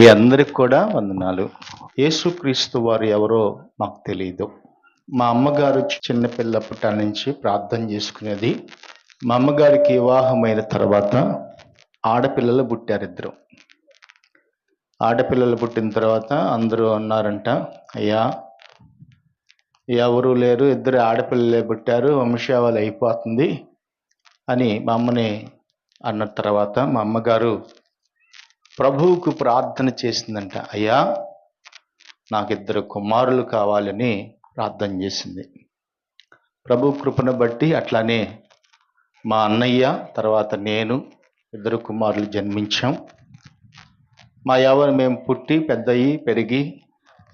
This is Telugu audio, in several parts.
మీ అందరికి కూడా వందనాలు. యేసుక్రీస్తు వారు ఎవరో మాకు తెలియదు మా అమ్మగారు చిన్నపిల్లప్పటి నుంచి ప్రార్థన చేసుకునేది. మా అమ్మగారికి వివాహమైన తర్వాత ఆడపిల్లలు పుట్టారు ఇద్దరు. ఆడపిల్లలు పుట్టిన తర్వాత అందరూ అన్నారంట అయ్యా ఎవరు లేరు ఇద్దరు ఆడపిల్లలే పుట్టారు వంశావళి అయిపోతుంది అని మా అమ్మని అన్న తర్వాత మా అమ్మగారు ప్రభువుకు ప్రార్థన చేసిందంట అయ్యా నాకు ఇద్దరు కుమారులు కావాలని ప్రార్థన చేసింది. ప్రభు కృపను బట్టి అట్లానే మా అన్నయ్య తర్వాత నేను ఇద్దరు కుమారులు జన్మించాం. మా యవన మేము పుట్టి పెద్దయి పెరిగి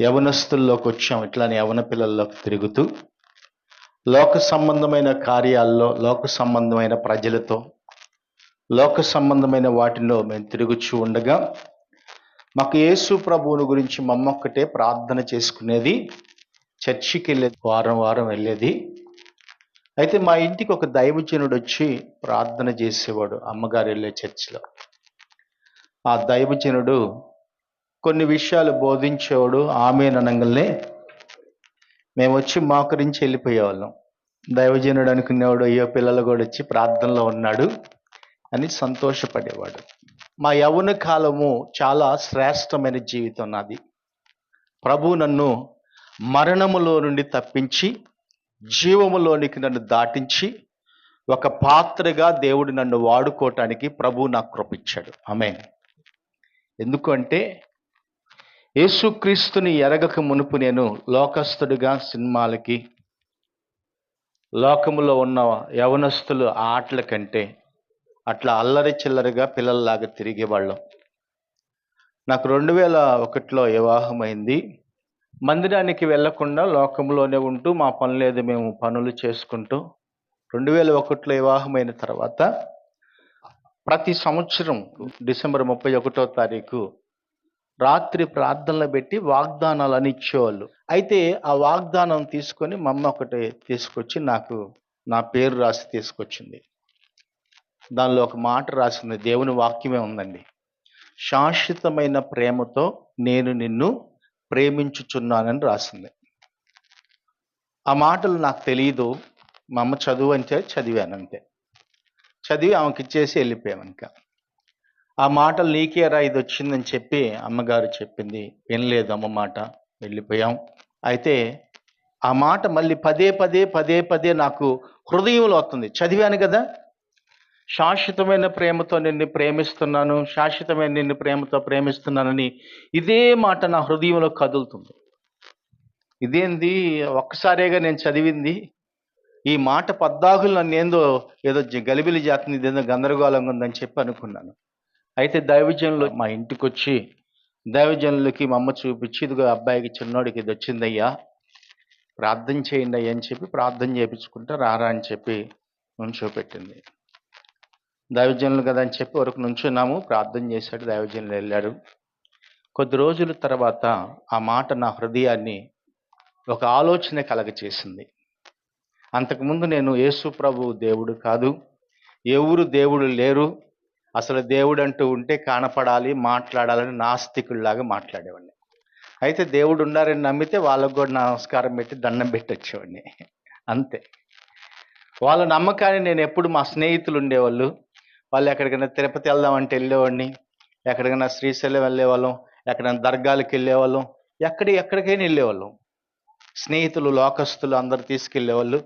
యవనస్తుల్లోకి వచ్చాం. ఇట్లానే యవన పిల్లల్లోకి తిరుగుతూ లోక సంబంధమైన కార్యాల్లో లోక సంబంధమైన ప్రజలతో లోక సంబంధమైన వాటిలో మేము తిరుగుచూ ఉండగా మాకు యేసు ప్రభువుని గురించి మమ్మొక్కటే ప్రార్థన చేసుకునేది చర్చికి వెళ్ళేది వారం వారం వెళ్ళేది. అయితే మా ఇంటికి ఒక దైవజనుడు వచ్చి ప్రార్థన చేసేవాడు అమ్మగారు వెళ్ళే చర్చిలో. ఆ దైవజనుడు కొన్ని విషయాలు బోధించేవాడు ఆమె అనగానే మేము వచ్చి మోకరించి వెళ్ళిపోయేవాళ్ళం. దైవజనుడు అనుకునేవాడు అయ్యో పిల్లలు కూడా వచ్చి ప్రార్థనలో ఉన్నాడు. అని సంతోషపడేవాడు. మా యవ్వన కాలము చాలా శ్రేష్టమైన జీవితం నాది. ప్రభు నన్ను మరణములో నుండి తప్పించి జీవములోనికి నన్ను దాటించి ఒక పాత్రగా దేవుడు నన్ను వాడుకోవటానికి ప్రభు నాకు కృపించాడు. ఆమె ఎందుకంటే యేసుక్రీస్తుని ఎరగక మునుపు నేను లోకస్తుడిగా సినిమాలకి లోకములో ఉన్న యవనస్తులు ఆటల కంటే అట్లా అల్లరి చిల్లరిగా పిల్లల్లాగా తిరిగేవాళ్ళం. నాకు రెండు వేల ఒకటిలో వివాహమైంది. మందిరానికి వెళ్ళకుండా లోకంలోనే ఉంటూ మా పనులేదు మేము పనులు చేసుకుంటూ రెండు వేల ఒకటిలో వివాహమైన తర్వాత ప్రతి సంవత్సరం డిసెంబర్ ముప్పై ఒకటో తారీఖు రాత్రి ప్రార్థనలు పెట్టి వాగ్దానాలు అని ఇచ్చేవాళ్ళు. అయితే ఆ వాగ్దానం తీసుకొని మా అమ్మ ఒకటి తీసుకొచ్చి నాకు నా పేరు రాసి తీసుకొచ్చింది. దానిలో ఒక మాట రాసింది. దేవుని వాక్యమే ఉందండి. శాశ్వతమైన ప్రేమతో నేను నిన్ను ప్రేమించుచున్నానని రాసింది. ఆ మాటలు నాకు తెలియదు మా అమ్మ చదువు అంటే చదివాను అంతే. చదివి ఆమెకి ఇచ్చేసి వెళ్ళిపోయాం ఇంకా. ఆ మాటలు నీకేరా ఇది వచ్చిందని చెప్పి అమ్మగారు చెప్పింది. వినలేదు అమ్మ మాట. వెళ్ళిపోయాం. అయితే ఆ మాట మళ్ళీ పదే పదే పదే పదే నాకు హృదయంలో వస్తుంది. చదివాను కదా శాశ్వతమైన ప్రేమతో నిన్ను ప్రేమిస్తున్నాను శాశ్వతమైన నిన్ను ప్రేమతో ప్రేమిస్తున్నానని ఇదే మాట నా హృదయంలో కదులుతుంది. ఇదేంది? ఒక్కసారిగా నేను చదివింది ఈ మాట పద్దాకులు నన్ను ఏందో ఏదో గలిబిలి జాతుంది ఇదేదో గందరగోళంగా ఉందని చెప్పి అనుకున్నాను. అయితే దైవజనులు మా ఇంటికి వచ్చి దైవజనులకి మా అమ్మ చూపించి ఇదిగో అబ్బాయికి చిన్నోడికి ఇది వచ్చిందయ్యా ప్రార్థన చేయండి అయ్యా అని చెప్పి ప్రార్థన చేయించుకుంటా రారా అని చెప్పి నుంచోపెట్టింది దైవజనులు కదా అని చెప్పి వరకు నుంచున్నాము. ప్రార్థన చేశాడు దైవజనులు వెళ్ళాడు కొద్ది రోజుల తర్వాత ఆ మాట నా హృదయాన్ని ఒక ఆలోచన కలగ చేసింది అంతకుముందు నేను యేసు ప్రభు దేవుడు కాదు. ఎవరు దేవుడు లేరు. అసలు దేవుడు అంటూ ఉంటే కానపడాలి మాట్లాడాలని నాస్తికుల్లాగా మాట్లాడేవాడిని. అయితే దేవుడు ఉన్నారని నమ్మితే వాళ్ళకు కూడా నమస్కారం పెట్టి దండం పెట్టొచ్చేవాడిని. అంతే. వాళ్ళ నమ్మకాన్ని నేను ఎప్పుడు మా స్నేహితులు ఉండేవాళ్ళు. వాళ్ళు ఎక్కడికైనా తిరుపతి వెళ్దామంటే వెళ్ళేవాడిని. ఎక్కడికైనా శ్రీశైలం వెళ్ళేవాళ్ళం. ఎక్కడైనా దర్గాలకు వెళ్ళేవాళ్ళం. ఎక్కడి ఎక్కడికైనా వెళ్ళేవాళ్ళం. స్నేహితులు లోకస్తులు అందరు తీసుకెళ్ళేవాళ్ళు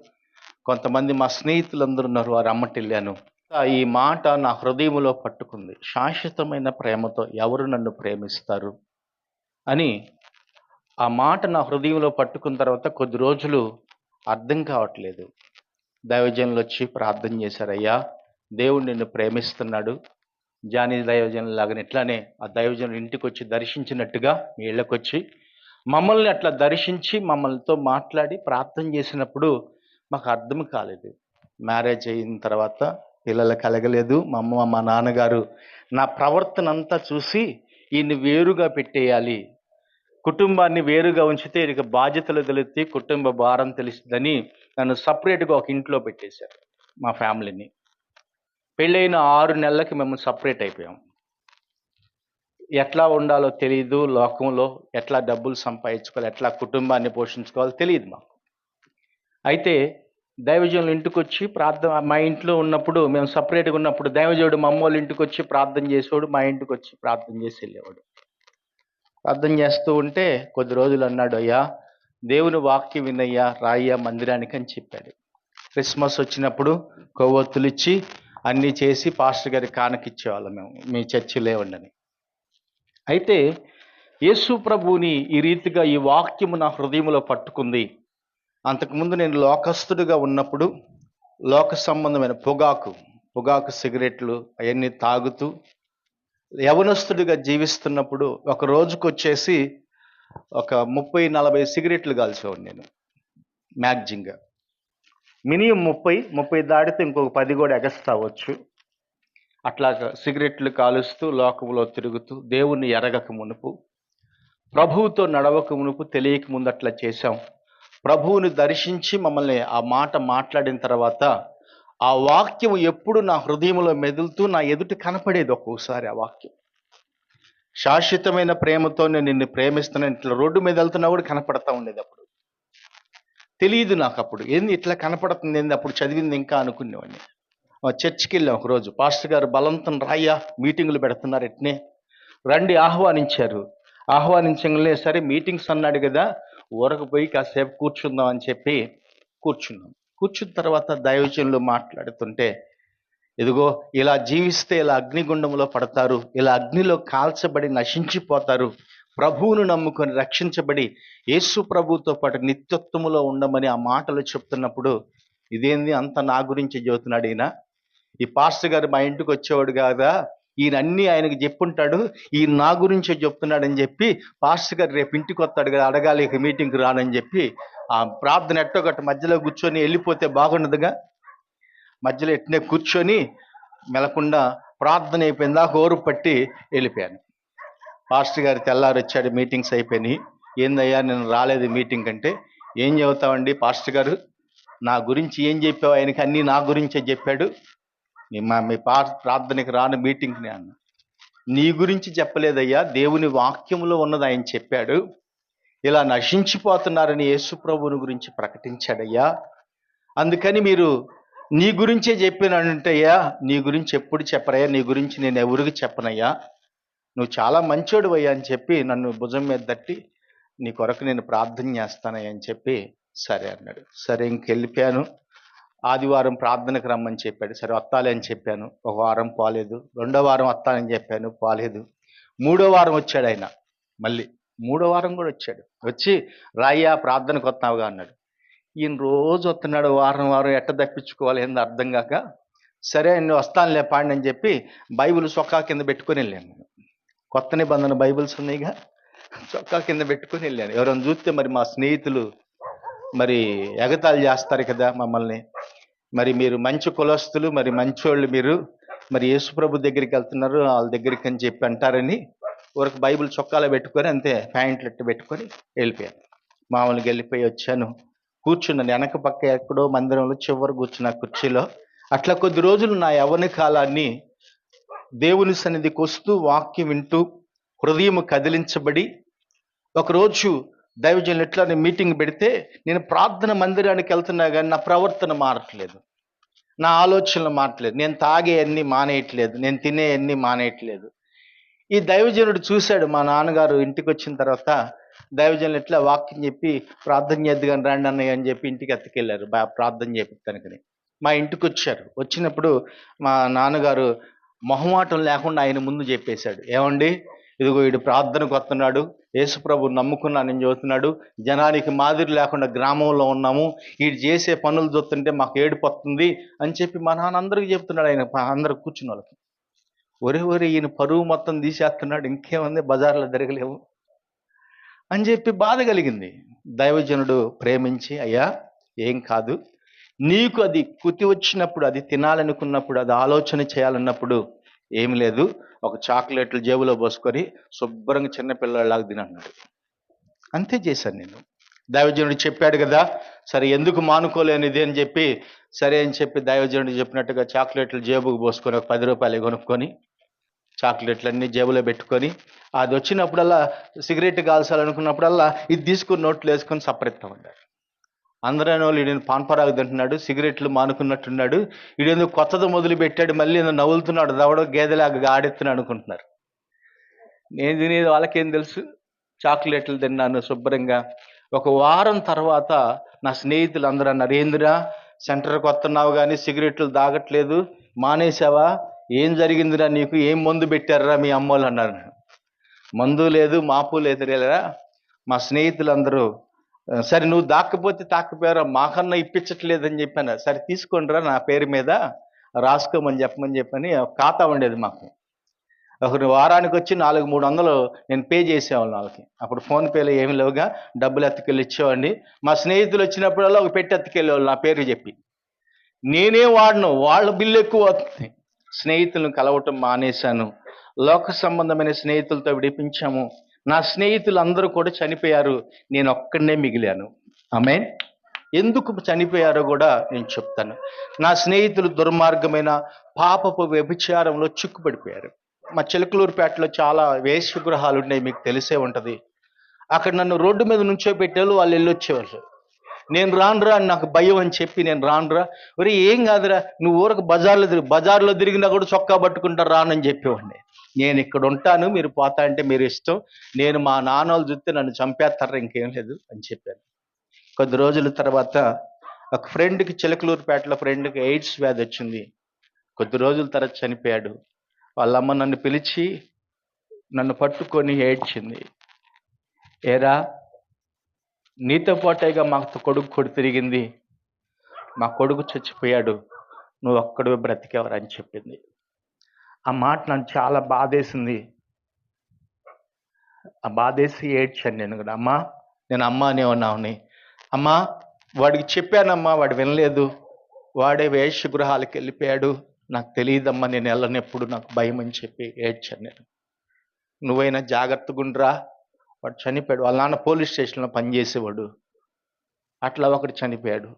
కొంతమంది మా స్నేహితులు అందరూ ఉన్నారు వారు అమ్మటి వెళ్ళాను. ఈ మాట నా హృదయంలో పట్టుకుంది. శాశ్వతమైన ప్రేమతో ఎవరు నన్ను ప్రేమిస్తారు? అని ఆ మాట నా హృదయంలో పట్టుకున్న తర్వాత కొద్ది రోజులు అర్థం కావట్లేదు. దైవజనులు వచ్చి ప్రార్థన చేశారయ్యా దేవుడు నిన్ను ప్రేమిస్తున్నాడు. జానీ దైవజనుల లాగా ఇట్లానే ఆ దైవజనులు ఇంటికి వచ్చి దర్శించినట్టుగా మీ ఇళ్ళకి వచ్చి మమ్మల్ని అట్లా దర్శించి మమ్మల్నితో మాట్లాడి ప్రార్థన చేసినప్పుడు మాకు అర్థం కాలేదు. మ్యారేజ్ అయిన తర్వాత పిల్లలు కలగలేదు. మా అమ్మ మా నాన్నగారు నా ప్రవర్తన అంతా చూసి ఈయన్ని వేరుగా పెట్టేయాలి. కుటుంబాన్ని వేరుగా ఉంచితే ఇక బాధ్యతలు తెలిస్తే కుటుంబ భారం తెలుస్తుందని నన్ను సపరేట్గా ఒక ఇంట్లో పెట్టేశారు మా ఫ్యామిలీని పెళ్ళైన ఆరు నెలలకి మేము సపరేట్ అయిపోయాం. ఎట్లా ఉండాలో తెలియదు లోకంలో ఎట్లా డబ్బులు సంపాదించుకోవాలి ఎట్లా కుటుంబాన్ని పోషించుకోవాలో తెలియదు మాకు. అయితే దైవజనులు ఇంటికి వచ్చి ప్రార్థన మా ఇంట్లో ఉన్నప్పుడు మేము సపరేట్గా ఉన్నప్పుడు దైవజనుడు మా అమ్మ ఇంటికి వచ్చి ప్రార్థన చేసేవాడు మా ఇంటికి వచ్చి ప్రార్థన చేసి వెళ్ళేవాడు. ప్రార్థన చేస్తూ ఉంటే కొద్ది రోజులు అన్నాడు అయ్యా దేవుని వాక్యం వినయ్యా రాయ్యా మందిరానికి అని చెప్పాడు. క్రిస్మస్ వచ్చినప్పుడు కొవ్వొత్తులు ఇచ్చి అన్నీ చేసి పాస్టర్ గారి కానకిచ్చేవాళ్ళం మేము. మీ చర్చి లేవండని. అయితే యేసు ప్రభువుని ఈ రీతిగా ఈ వాక్యము నా హృదయంలో పట్టుకుంది. అంతకుముందు నేను లోకస్తుడిగా ఉన్నప్పుడు లోక సంబంధమైన పొగాకు పొగాకు సిగరెట్లు అవన్నీ తాగుతూ యవనస్తుడిగా జీవిస్తున్నప్పుడు ఒక రోజుకు వచ్చేసి ఒక ముప్పై నలభై సిగరెట్లు కాల్చేవాడు నేను. మ్యాగ్జింగ్గా మినిమం ముప్పై ముప్పై దాటితే ఇంకొక పది కూడా ఎగస్ట్ అవ్వచ్చు. అట్లా సిగరెట్లు కాలుస్తూ లోకంలో తిరుగుతూ దేవుణ్ణి ఎరగక మునుపు ప్రభువుతో నడవక మునుపు తెలియక ముందు అట్లా చేశాం. ప్రభువుని దర్శించి మమ్మల్ని ఆ మాట మాట్లాడిన తర్వాత ఆ వాక్యం ఎప్పుడు నా హృదయంలో మెదులుతూ నా ఎదుట కనపడేది ఒక్కొక్కసారి ఆ వాక్యం. శాశ్వతమైన ప్రేమతో నేను నిన్ను ప్రేమిస్తున్నాను ఇట్లా రోడ్డు మీద వెళ్తున్నా కూడా కనపడతా ఉండేది అప్పుడు. తెలియదు నాకు అప్పుడు ఏంది ఇట్లా కనపడుతుంది ఏంది? అప్పుడు చదివింది ఇంకా అనుకునేవాడిని. చర్చ్కి చర్చికి వెళ్ళాం ఒకరోజు. పాస్టర్ గారు బలంతం రాయ్యా మీటింగులు పెడుతున్నారు ఎట్నే? రండి ఆహ్వానించారు. ఆహ్వానించగానే సరే మీటింగ్స్ అన్నాడు కదా ఊరకు పోయి కాసేపు కూర్చుందాం అని చెప్పి కూర్చున్నాం. కూర్చున్న తర్వాత దైవజనులు మాట్లాడుతుంటే ఇదిగో ఇలా జీవిస్తే ఇలా అగ్నిగుండంలో పడతారు ఇలా అగ్నిలో కాల్చబడి నశించిపోతారు ప్రభువును నమ్ముకొని రక్షించబడి యేసు ప్రభువుతో పాటు నిత్యత్వములో ఉండమని ఆ మాటలు చెప్తున్నప్పుడు ఇదేంది అంత నా గురించి చెబుతున్నాడు ఈయన? ఈ పాస్టర్ గారు మా ఇంటికి వచ్చేవాడు కాదా? ఈయన అన్ని ఆయనకి చెప్పుంటాడు ఈయన నా గురించే చెప్తున్నాడని చెప్పి పాస్టర్ గారు రేపు ఇంటికి వస్తాడు కదా అడగాలి ఇక మీటింగ్కి రానని చెప్పి ఆ ప్రార్థన ఎట్టో గట్ట మధ్యలో కూర్చొని వెళ్ళిపోతే బాగుండదుగా? మధ్యలో ఎట్నే కూర్చొని మెలకుండా ప్రార్థన అయిపోయిందా హోరు పట్టి వెళ్ళిపోయాను. పాస్టర్ గారు తెల్లారు వచ్చాడు మీటింగ్స్ అయిపోయినాయి. ఏందయ్యా నేను రాలేదు మీటింగ్ అంటే ఏం చెబుతావండి పాస్టర్ గారు? నా గురించి ఏం చెప్పావు? ఆయనకి అన్నీ నా గురించే చెప్పాడు. మా మీ పా ప్రార్థనకి రాను మీటింగ్ని అన్న. నీ గురించి చెప్పలేదయ్యా దేవుని వాక్యంలో ఉన్నది ఆయన చెప్పాడు. ఇలా నశించిపోతున్నారని యేసు ప్రభుని గురించి ప్రకటించాడయ్యా. అందుకని మీరు నీ గురించే చెప్పినంటయ్యా నీ గురించి ఎప్పుడు చెప్పరయ్యా నీ గురించి నేను ఎవరికి చెప్పనయ్యా? నువ్వు చాలా మంచోడు అయ్యా అని చెప్పి నన్ను భుజం మీద తట్టి నీ కొరకు నేను ప్రార్థన చేస్తానయ్యా అని చెప్పి సరే అన్నాడు. సరే ఇంకెళ్ళిపోయాను ఆదివారం ప్రార్థనకు రమ్మని చెప్పాడు. సరే వత్తాలి అని చెప్పాను. ఒక వారం పోలేదు. రెండో వారం వస్తానని చెప్పాను. పోలేదు. మూడో వారం వచ్చాడు ఆయన. మళ్ళీ మూడో వారం కూడా వచ్చాడు. వచ్చి రాయ్యా ప్రార్థనకు వస్తావుగా అన్నాడు. ఈయన రోజు వస్తున్నాడు. వారం వారం ఎట్ట తప్పించుకోవాలి ఏందో అర్థం కాక సరే నేను వస్తానులే పాండి అని చెప్పి బైబిల్ సొక్కా కింద పెట్టుకొని వెళ్ళాను నేను. కొత్త నిబంధన బైబిల్స్ ఉన్నాయిగా. చొక్కా కింద పెట్టుకొని వెళ్ళాను. ఎవరైనా చూస్తే మరి మా స్నేహితులు మరి ఎగతాళి చేస్తారు కదా మమ్మల్ని. మరి మీరు మంచి కులస్తులు మరి మంచోళ్ళు మీరు. మరి యేసుప్రభు దగ్గరికి వెళ్తున్నారు వాళ్ళ దగ్గరికి అని చెప్పి అంటారని ఊరికి బైబిల్ చొక్కాలో పెట్టుకొని అంతే ప్యాంట్లు ఎట్టు పెట్టుకొని వెళ్ళిపోయాను. మామూలుగా వెళ్ళిపోయి వచ్చాను. కూర్చున్నాను. వెనక పక్క ఎక్కడో మందిరంలో చివరి కూర్చున్న కుర్చీలో. అట్లా కొద్ది రోజులు నా యవన కాలాన్ని దేవుని సన్నిధికి వస్తూ వాక్యం వింటూ హృదయం కదిలించబడి ఒకరోజు దైవజనులు ఎట్లా నేను మీటింగ్ పెడితే నేను ప్రార్థన మందిరానికి వెళ్తున్నా కానీ నా ప్రవర్తన మారట్లేదు. నా ఆలోచనలు మారట్లేదు. నేను తాగే అన్ని మానేయట్లేదు. నేను తినే అన్ని మానేయట్లేదు. ఈ దైవజనుడు చూశాడు మా నాన్నగారు ఇంటికి వచ్చిన తర్వాత దైవజనులు ఎట్లా వాక్యం చెప్పి ప్రార్థన చేద్దుగాని రండి అన్నయ్య అని చెప్పి ఇంటికి ఎత్తుకెళ్ళారు బా- ప్రార్థన చేపిస్తానుకని మా ఇంటికి వచ్చారు. వచ్చినప్పుడు మా నాన్నగారు మొహమాటం లేకుండా ఆయన ముందు చెప్పేశాడు. ఏమండి? ఇదిగో వీడు ప్రార్థనకు వస్తున్నాడు. యేసుప్రభు నమ్ముకున్నానని చెబుతున్నాడు జనానికి మాదిరి లేకుండా గ్రామంలో ఉన్నాము. వీడు చేసే పనులు చూస్తుంటే మాకు ఏడిపోతుంది అని చెప్పి మా నాన్న అందరికీ చెప్తున్నాడు ఆయన అందరు కూర్చున్న వాళ్ళకి. ఒరే ఒరే ఈయన పరువు మొత్తం తీసేస్తున్నాడు. ఇంకేముంది? బజార్లో తిరగలేవు. అని చెప్పి బాధ కలిగింది. దైవజనుడు ప్రేమించి అయ్యా ఏం కాదు. నీకు అది కుతి వచ్చినప్పుడు అది తినాలనుకున్నప్పుడు అది ఆలోచన చేయాలన్నప్పుడు ఏం లేదు. ఒక చాక్లెట్లు జేబులో పోసుకొని శుభ్రంగా చిన్నపిల్లలాగా తినన్నాడు. అంతే చేశాను నేను. దైవజనుడు చెప్పాడు కదా సరే ఎందుకు మానుకోలేనిది అని చెప్పి సరే అని చెప్పి దైవజనుడు చెప్పినట్టుగా చాక్లెట్లు జేబుకు పోసుకొని ఒక పది రూపాయలు కొనుక్కొని చాక్లెట్లు అన్ని జేబులో పెట్టుకొని అది వచ్చినప్పుడల్లా సిగరెట్ కాల్చాలనుకున్నప్పుడల్లా ఇది తీసుకుని నోట్లు వేసుకొని సపరెత్తా ఉండాలి. అందరూ వాళ్ళు ఈయన పాన్పరాగు తింటున్నాడు సిగరెట్లు మానుకున్నట్టున్నాడు ఈడేందుకు కొత్తది మొదలు పెట్టాడు మళ్ళీ ఏదో నవ్వులుతున్నాడు దవడో గేదెలాగా ఆడెత్తున్నాడు అనుకుంటున్నారు. నేను తినేది వాళ్ళకేం తెలుసు? చాక్లెట్లు తిన్నాను శుభ్రంగా. ఒక వారం తర్వాత నా స్నేహితులు అందరూ అన్నారు ఏందిరా సెంటర్కి వస్తున్నావు కానీ సిగరెట్లు తాగట్లేదు మానేసావా ఏం జరిగిందిరా నీకు? ఏం మందు పెట్టారా మీ అమ్మోళ్ళు? అన్నారు. మందు లేదు మాపు లేదు రేలరా మా స్నేహితులందరూ సరే నువ్వు దాక్కపోతే తాకపోయారా? మాకన్నా ఇప్పించట్లేదని చెప్పాను. సరే తీసుకోండిరా నా పేరు మీద. రాసుకోమని చెప్పమని చెప్పని ఒక ఖాతా ఉండేది మాకు. ఒకరు వారానికి వచ్చి నాలుగు మూడు వందలు నేను పే చేసేవాళ్ళు వాళ్ళకి. అప్పుడు ఫోన్పేలో ఏమి లేవుగా డబ్బులు ఎత్తుకెళ్ళి ఇచ్చేవాడిని. మా స్నేహితులు వచ్చినప్పుడల్లా ఒక పెట్టి ఎత్తుకెళ్ళేవాళ్ళు నా పేరు చెప్పి. నేనే వాడను వాళ్ళ బిల్లు ఎక్కువ వస్తుంది స్నేహితులను కలవటం మానేశాను. లోక సంబంధమైన స్నేహితులతో విడిపించాము. నా స్నేహితులు అందరూ కూడా చనిపోయారు నేను ఒక్కడనే మిగిలాను. ఆమె ఎందుకు చనిపోయారో కూడా నేను చెప్తాను. నా స్నేహితులు దుర్మార్గమైన పాపపు వ్యభిచారంలో చిక్కుపడిపోయారు మా చిలకలూరుపేటలో చాలా వేశ్యగృహాలు ఉన్నాయి మీకు తెలిసే ఉంటుంది. అక్కడ నన్ను రోడ్డు మీద నుంచో పెట్టేవాళ్ళు వాళ్ళు వెళ్ళొచ్చేవాళ్ళు నేను రానురా అని నాకు భయం అని చెప్పి నేను రానురా. ఒరే ఏం కాదురా? నువ్వు ఊరకు బజార్లో తిరిగి. బజార్లో తిరిగినా కూడా చొక్కా పట్టుకుంటా రానని చెప్పేవాడిని. నేను ఇక్కడ ఉంటాను మీరు పోతా అంటే మీరు ఇష్టం. నేను మా నాన్నోళ్ళు చూస్తే నన్ను చంపేస్తారా? ఇంకేం లేదు అని చెప్పాను. కొద్ది రోజుల తర్వాత ఒక ఫ్రెండ్కి చిలకలూరుపేటలో ఫ్రెండ్కి ఎయిడ్స్ వ్యాధి వచ్చింది. కొద్ది రోజుల తర్వాత చనిపోయాడు. వాళ్ళమ్మ నన్ను పిలిచి నన్ను పట్టుకొని ఏడ్చింది. ఏరా నీతో పాటేగా మాకు కొడుకు కొడు తిరిగింది. మా కొడుకు చచ్చిపోయాడు. నువ్వు ఒక్కడివే బ్రతికేవరా అని చెప్పింది. ఆ మాట నన్ను చాలా బాధేసింది. ఆ బాధేసి ఏడ్చాను నేను కూడా. అమ్మా నేను అమ్మ అనేవన్నావుని అమ్మా వాడికి చెప్పానమ్మా వాడు వినలేదు. వాడే వేషగృహాలకు వెళ్ళిపోయాడు. నాకు తెలియదమ్మా నేను వెళ్ళనెప్పుడు నాకు భయం అని చెప్పి ఏడ్చాను నేను. నువ్వైనా జాగ్రత్తగుండ్రా వాడు చనిపోయాడు. వాళ్ళ నాన్న పోలీస్ స్టేషన్లో పనిచేసేవాడు. అట్లా ఒకటి చనిపోయాడు.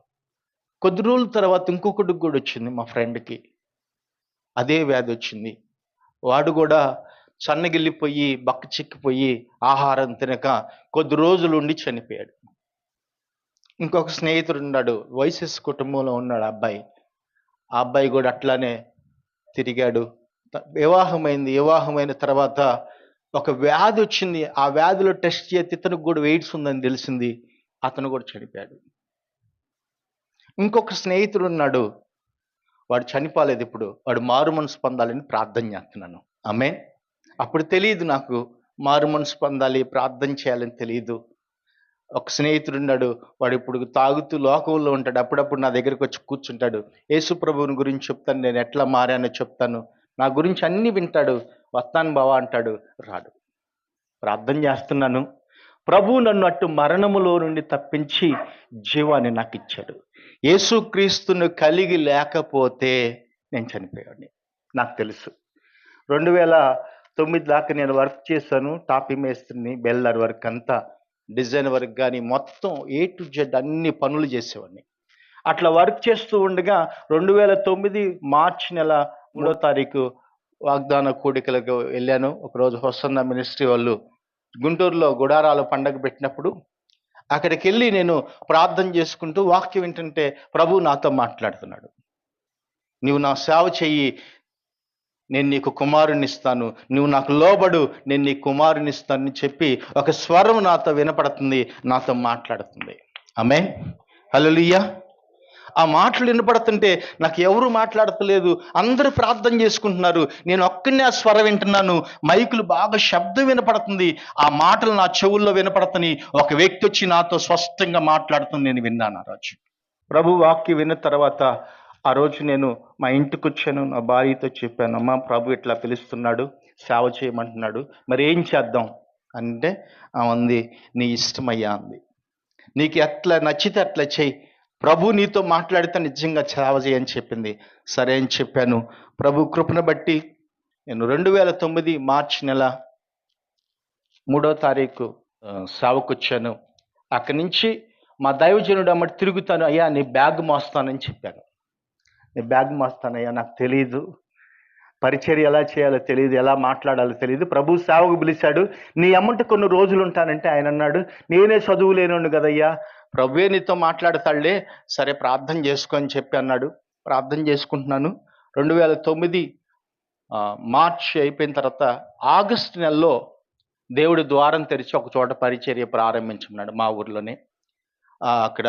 కొద్ది రోజుల తర్వాత ఇంకొకటికి కూడా వచ్చింది మా ఫ్రెండ్కి. అదే వ్యాధి వచ్చింది. వాడు కూడా సన్నగిల్లిపోయి బక్క చిక్కిపోయి ఆహారం తినక కొద్ది రోజులు ఉండి చనిపోయాడు. ఇంకొక స్నేహితుడు ఉన్నాడు. వైసెస్ కుటుంబంలో ఉన్నాడు అబ్బాయి. ఆ అబ్బాయి కూడా అట్లానే తిరిగాడు. వివాహమైంది. వివాహమైన తర్వాత ఒక వ్యాధి వచ్చింది ఆ వ్యాధిలో టెస్ట్ చేస్తే ఇతనికి కూడా వెయిట్స్ ఉందని తెలిసింది అతను కూడా చనిపోయాడు. ఇంకొక స్నేహితుడు ఉన్నాడు వాడు చనిపోలేదు ఇప్పుడు వాడు మారు మనసు పొందాలని ప్రార్థన చేస్తున్నాను. ఆమె అప్పుడు తెలియదు నాకు మారు మనసు పొందాలి ప్రార్థన చేయాలని తెలియదు. ఒక స్నేహితుడు ఉన్నాడు వాడు ఇప్పుడు తాగుతూ లోకంలో ఉంటాడు అప్పుడప్పుడు నా దగ్గరికి వచ్చి కూర్చుంటాడు. యేసు ప్రభువుని గురించి చెప్తాను నేను ఎట్లా మారానో చెప్తాను. నా గురించి అన్ని వింటాడు. వస్తాను బావా అంటాడు. రాడు. ప్రార్థన చేస్తున్నాను. ప్రభు నన్ను అట్టు మరణములో నుండి తప్పించి జీవాన్ని నాకు ఇచ్చాడు. యేసుక్రీస్తును కలిగి లేకపోతే నేను చనిపోయాడిని నాకు తెలుసు. రెండు వేల తొమ్మిది దాకా నేను వర్క్ చేశాను. టాపీ మేస్త్రిని బెల్లర్ వర్క్ అంతా డిజైన్ వర్క్ కానీ మొత్తం ఏ టు జెడ్ అన్ని పనులు చేసేవాడిని. అట్లా వర్క్ చేస్తూ ఉండగా రెండు వేల తొమ్మిది మార్చి నెల మూడో తారీఖు వాగ్దాన కూడికలకు వెళ్ళాను. ఒకరోజు హొసన్న మినిస్ట్రీ వాళ్ళు గుంటూరులో గుడారాలు పండగ పెట్టినప్పుడు అక్కడికి వెళ్ళి నేను ప్రార్థన చేసుకుంటూ వాక్యం వింటుంటే ప్రభు నాతో మాట్లాడుతున్నాడు. నీవు నా సేవ చెయ్యి నేను నీకు కుమారునిస్తాను. నువ్వు నాకు లోబడు. నేను నీ కుమారునిస్తానని చెప్పి ఒక స్వరం నాతో వినపడుతుంది. నాతో మాట్లాడుతుంది. ఆమె హలో ఆ మాటలు వినపడుతుంటే నాకు ఎవరు మాట్లాడతలేదు. అందరూ ప్రార్థన చేసుకుంటున్నారు. నేను ఒక్కనే ఆ స్వరం వింటున్నాను. మైకులు బాగా శబ్దం వినపడుతుంది. ఆ మాటలు నా చెవుల్లో వినపడతని ఒక వ్యక్తి వచ్చి నాతో స్పష్టంగా మాట్లాడుతుంది. నేను విన్నాను ఆ రోజు. ప్రభు వాక్యం విన్న తర్వాత ఆ రోజు నేను మా ఇంటికి వచ్చాను. నా భార్యతో చెప్పాను అమ్మ ప్రభు ఇట్లా పిలుస్తున్నాడు సేవ చేయమంటున్నాడు. మరి ఏం చేద్దాం? అంటే ఆ ఉంది నీ ఇష్టమయ్యా అంది. నీకు ఎట్లా నచ్చితే అట్లా చెయ్యి. ప్రభు నీతో మాట్లాడితే నిజంగా సేవ చేయని చెప్పింది. సరే అని చెప్పాను. ప్రభు కృపను బట్టి నేను రెండు వేల తొమ్మిది మార్చి నెల మూడో తారీఖు సేవకొచ్చాను. వచ్చాను అక్కడి నుంచి మా దైవజనుడు అమ్మటి తిరుగుతాను అయ్యా నీ బ్యాగ్ మోస్తానని చెప్పాను. నీ బ్యాగ్ మోస్తానయ్యా నాకు తెలియదు పరిచర్య ఎలా చేయాలో తెలియదు ఎలా మాట్లాడాలో తెలియదు ప్రభు సేవకు పిలిచాడు. నీ అమ్మంటే కొన్ని రోజులు ఉంటానంటే ఆయన అన్నాడు. నేనే చదువు లేనుండు కదయ్యా. ప్రభువే నీతో మాట్లాడతాడులే సరే ప్రార్థన చేసుకో అని చెప్పి అన్నాడు. ప్రార్థన చేసుకుంటున్నాను. రెండు వేల తొమ్మిది మార్చ్ మార్చి అయిపోయిన తర్వాత ఆగస్ట్ నెలలో దేవుడి ద్వారం తెరిచి ఒక చోట పరిచర్య ప్రారంభించున్నాడు మా ఊర్లోనే. అక్కడ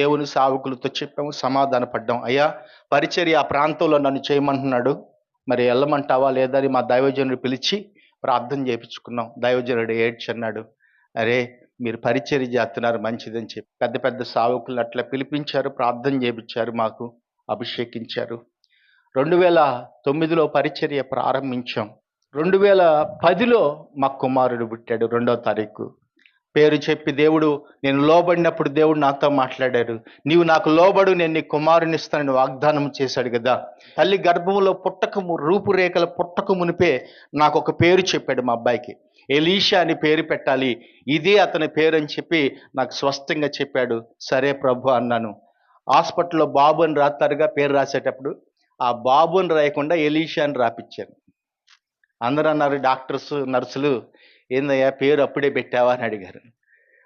దేవుని సావుకులతో చెప్పాము సమాధాన పడ్డాం అయ్యా పరిచర్య ఆ ప్రాంతంలో నన్ను చేయమంటున్నాడు. మరి వెళ్ళమంటావా లేదని మా దైవజనుడు పిలిచి ప్రార్థన చేయించుకున్నాం. దైవజనుడు ఏడ్చి అన్నాడు అరే మీరు పరిచర్య చేస్తున్నారు మంచిదని చెప్పి. పెద్ద పెద్ద సావుకులు అట్లా పిలిపించారు ప్రార్థన చేపించారు మాకు అభిషేకించారు. రెండు వేల తొమ్మిదిలో పరిచర్య ప్రారంభించాం. రెండు వేల పదిలో మా కుమారుడు పుట్టాడు రెండో తారీఖు. పేరు చెప్పి దేవుడు నేను లోబడినప్పుడు దేవుడు నాతో మాట్లాడారు నీవు నాకు లోబడు నేను నీ కుమారునిస్తానని వాగ్దానం చేశాడు కదా. తల్లి గర్భంలో పుట్టకము రూపురేఖల పుట్టక మునిపే నాకు ఒక పేరు చెప్పాడు మా అబ్బాయికి. ఎలీషా అని పేరు పెట్టాలి. ఇదే అతని పేరు అని చెప్పి నాకు స్పష్టంగా చెప్పాడు. సరే ప్రభు అన్నాను. హాస్పిటల్లో బాబు అని రాస్తారుగా పేరు రాసేటప్పుడు. ఆ బాబు అని రాయకుండా ఎలీషా అని రాపిచ్చాను అందరూ అన్నారు డాక్టర్స్ నర్సులు ఏందయ్యా పేరు అప్పుడే పెట్టావా? అని అడిగారు.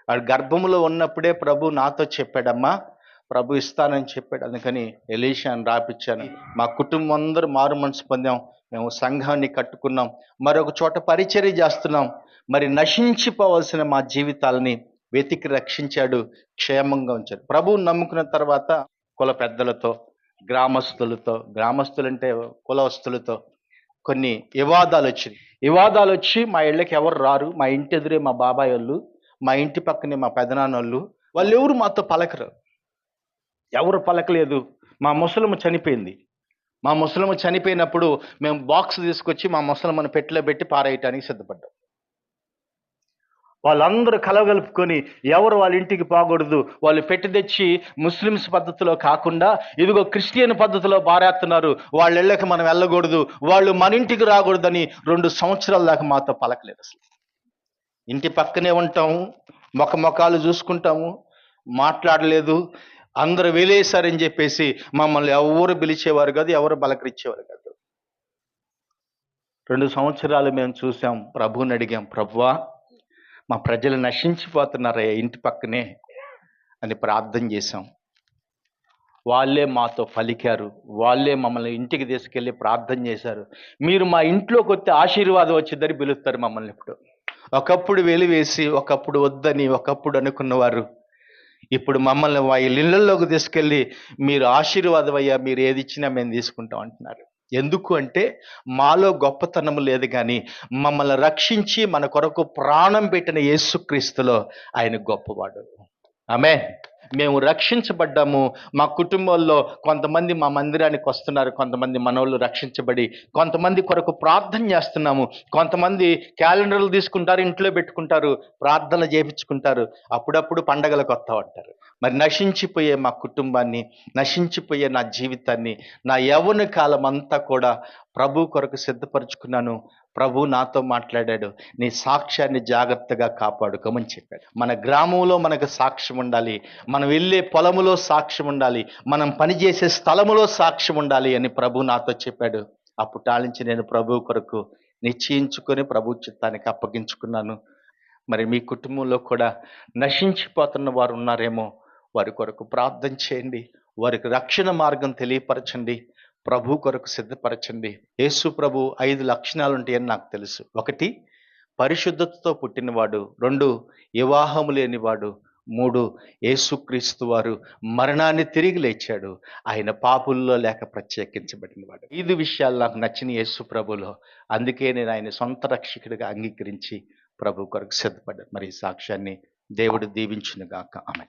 వాడు గర్భంలో ఉన్నప్పుడే ప్రభు నాతో చెప్పాడమ్మా ప్రభు ఇస్తానని చెప్పాడు. అందుకని ఎలీషా అని రాపిచ్చాను. మా కుటుంబం అందరూ మారు మనసు పొందాం. మేము సంఘాన్ని కట్టుకున్నాం. మరొక చోట పరిచర్య చేస్తున్నాం. మరి నశించిపోవలసిన మా జీవితాలని వెతికి రక్షించాడు. క్షేమంగా ఉంచాడు. ప్రభువు నమ్ముకున్న తర్వాత కుల పెద్దలతో గ్రామస్తులతో గ్రామస్తులంటే కులవస్తులతో కొన్ని వివాదాలు వచ్చినాయి. వివాదాలు వచ్చి మా ఇళ్ళకి ఎవరు రారు? మా ఇంటి ఎదురే మా బాబాయ్ వాళ్ళు మా ఇంటి పక్కనే మా పెదనాన్న వాళ్ళు వాళ్ళు ఎవరు మాతో పలకరు. ఎవరు పలకలేదు. మా ముసలమ్మ చనిపోయింది. మా ముసలమ్మ చనిపోయినప్పుడు మేము బాక్స్ తీసుకొచ్చి మా ముసలమ్మను పెట్టిలో పెట్టి పారేయటానికి సిద్ధపడ్డాం. వాళ్ళందరూ కలగలుపుకొని ఎవరు వాళ్ళ ఇంటికి పోకూడదు వాళ్ళు పెట్టి తెచ్చి ముస్లిమ్స్ పద్ధతిలో కాకుండా ఇదిగో క్రిస్టియన్ పద్ధతిలో బారేస్తున్నారు వాళ్ళ ఇళ్ళకి మనం వెళ్ళకూడదు వాళ్ళు మన ఇంటికి రాకూడదని రెండు సంవత్సరాల దాకా మాతో పలకలేదు అసలు. ఇంటి పక్కనే ఉంటాము మొక్క మొక్కలు చూసుకుంటాము మాట్లాడలేదు అందరూ వెలేశారని చెప్పేసి మమ్మల్ని ఎవరు పిలిచేవారు కాదు ఎవరు బలకరించేవారు కాదు. రెండు సంవత్సరాలు మేము చూసాం ప్రభువుని అడిగాం ప్రభువా మా ప్రజలు నశించిపోతున్నారయ్యా ఇంటి పక్కనే అని ప్రార్థన చేశాం. వాళ్ళే మాతో పలికారు వాళ్ళే మమ్మల్ని ఇంటికి తీసుకెళ్ళి ప్రార్థన చేశారు. మీరు మా ఇంట్లోకి వస్తే ఆశీర్వాదం వచ్చిందని పిలుస్తారు మమ్మల్ని ఇప్పుడు. ఒకప్పుడు వెలివేసి ఒకప్పుడు వద్దని ఒకప్పుడు అనుకున్నవారు ఇప్పుడు మమ్మల్ని వాళ్ళ ఇళ్ళల్లోకి తీసుకెళ్ళి మీరు ఆశీర్వాదం అయ్యా మీరు ఏది ఇచ్చినా మేము తీసుకుంటాం అంటున్నారు. ఎందుకు అంటే మాలో గొప్పతనం లేదు కానీ మమ్మల్ని రక్షించి మన కొరకు ప్రాణం పెట్టిన యేసుక్రీస్తులో ఆయన గొప్పవాడు. ఆమె మేము రక్షించబడ్డాము. మా కుటుంబంలో కొంతమంది మా మందిరానికి వస్తున్నారు. కొంతమంది మనోళ్ళు రక్షించబడి కొంతమంది కొరకు ప్రార్థన చేస్తున్నాము. కొంతమంది క్యాలెండర్లు తీసుకుంటారు ఇంట్లో పెట్టుకుంటారు ప్రార్థన చేపించుకుంటారు. అప్పుడప్పుడు పండగలకు వస్తామంటారు. మరి నశించిపోయే మా కుటుంబాన్ని నశించిపోయే నా జీవితాన్ని నా యవ్వన కాలం అంతా కూడా ప్రభు కొరకు సిద్ధపరచుకున్నాను. ప్రభు నాతో మాట్లాడాడు. నీ సాక్ష్యాన్ని జాగ్రత్తగా కాపాడుకోమని చెప్పాడు. మన గ్రామంలో మనకు సాక్ష్యం ఉండాలి. మనం వెళ్ళే పొలములో సాక్ష్యం ఉండాలి. మనం పనిచేసే స్థలములో సాక్ష్యం ఉండాలి అని ప్రభు నాతో చెప్పాడు. అప్పుడు నుంచి నేను ప్రభు కొరకు నిశ్చయించుకొని ప్రభు చిత్తానికి అప్పగించుకున్నాను. మరి మీ కుటుంబంలో కూడా నశించిపోతున్న వారు ఉన్నారేమో వారి కొరకు ప్రార్థన చేయండి. వారికి రక్షణ మార్గం తెలియపరచండి. ప్రభు కొరకు సిద్ధపరచండి. యేసు ప్రభు ఐదు లక్షణాలు ఉంటాయని నాకు తెలుసు. ఒకటి పరిశుద్ధతతో పుట్టినవాడు. రెండు వివాహము లేనివాడు. మూడు యేసుక్రీస్తు వారు మరణాన్ని తిరిగి లేచాడు. ఆయన పాపుల్లో లేక ప్రత్యేకించబడినవాడు. ఐదు విషయాలు నాకు నచ్చిన యేసు ప్రభులో. అందుకే నేను ఆయన సొంత రక్షకుడిగా అంగీకరించి ప్రభు కొరకు సిద్ధపడ్డాను మరి సాక్ష్యాన్ని దేవుడు దీవించునుగాక. ఆమె